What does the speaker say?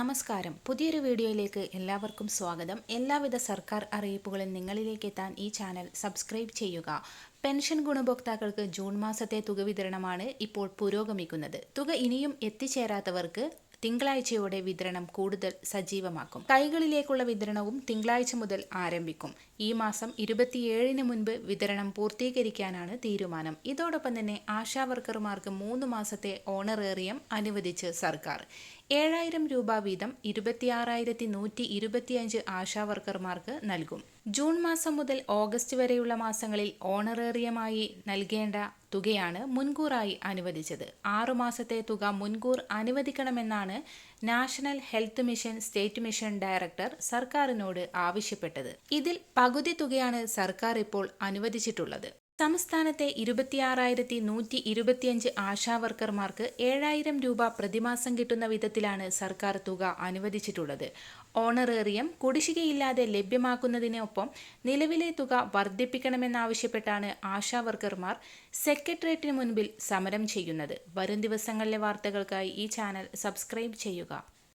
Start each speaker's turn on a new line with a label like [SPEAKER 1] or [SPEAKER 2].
[SPEAKER 1] നമസ്കാരം. പുതിയൊരു വീഡിയോയിലേക്ക് എല്ലാവർക്കും സ്വാഗതം. എല്ലാവിധ സർക്കാർ അറിയിപ്പുകളും നിങ്ങളിലേക്ക് എത്താൻ ഈ ചാനൽ സബ്സ്ക്രൈബ് ചെയ്യുക. പെൻഷൻ ഗുണഭോക്താക്കൾക്ക് ജൂൺ മാസത്തെ തുക വിതരണമാണ് ഇപ്പോൾ പുരോഗമിക്കുന്നത്. തുക ഇനിയും എത്തിച്ചേരാത്തവർക്ക് തിങ്കളാഴ്ചയോടെ വിതരണം കൂടുതൽ സജീവമാക്കും. തൈകളിലേക്കുള്ള വിതരണവും തിങ്കളാഴ്ച മുതൽ ആരംഭിക്കും. ഈ മാസം ഇരുപത്തിയേഴിന് മുൻപ് വിതരണം പൂർത്തീകരിക്കാനാണ് തീരുമാനം. ഇതോടൊപ്പം തന്നെ ആശാവർക്കർമാർക്ക് മൂന്ന് മാസത്തെ ഓണറേറിയം അനുവദിച്ച് സർക്കാർ. ഏഴായിരം രൂപ വീതം ഇരുപത്തിയാറായിരത്തി നൂറ്റി ഇരുപത്തിയഞ്ച് ആശാവർക്കർമാർക്ക് നൽകും. ജൂൺ മാസം മുതൽ ഓഗസ്റ്റ് വരെയുള്ള മാസങ്ങളിൽ ഓണറേറിയമായി നൽകേണ്ട തുകയാണ് മുൻകൂറായി അനുവദിച്ചത്. ആറുമാസത്തെ തുക മുൻകൂർ അനുവദിക്കണമെന്നാണ് national health mission state mission director സർക്കാരിനോട് ആവശ്യപ്പെട്ടത്. ഇതിൽ പകുതി തുകയാണ് സർക്കാർ ഇപ്പോൾ അനുവദിച്ചിട്ടുള്ളത്. സംസ്ഥാനത്തെ ഇരുപത്തിയാറായിരത്തി നൂറ്റി ഇരുപത്തിയഞ്ച് ആശാവർക്കർമാർക്ക് ഏഴായിരം രൂപ പ്രതിമാസം കിട്ടുന്ന വിധത്തിലാണ് സർക്കാർ തുക അനുവദിച്ചിട്ടുള്ളത്. ഓണറേറിയം കുടിശ്ശികയില്ലാതെ ലഭ്യമാക്കുന്നതിനൊപ്പം നിലവിലെ തുക വർദ്ധിപ്പിക്കണമെന്നാവശ്യപ്പെട്ടാണ് ആശാവർക്കർമാർ സെക്രട്ടേറിയറ്റിന് മുൻപിൽ സമരം ചെയ്യുന്നത്. വരും ദിവസങ്ങളിലെ വാർത്തകൾക്കായി ഈ ചാനൽ സബ്സ്ക്രൈബ് ചെയ്യുക.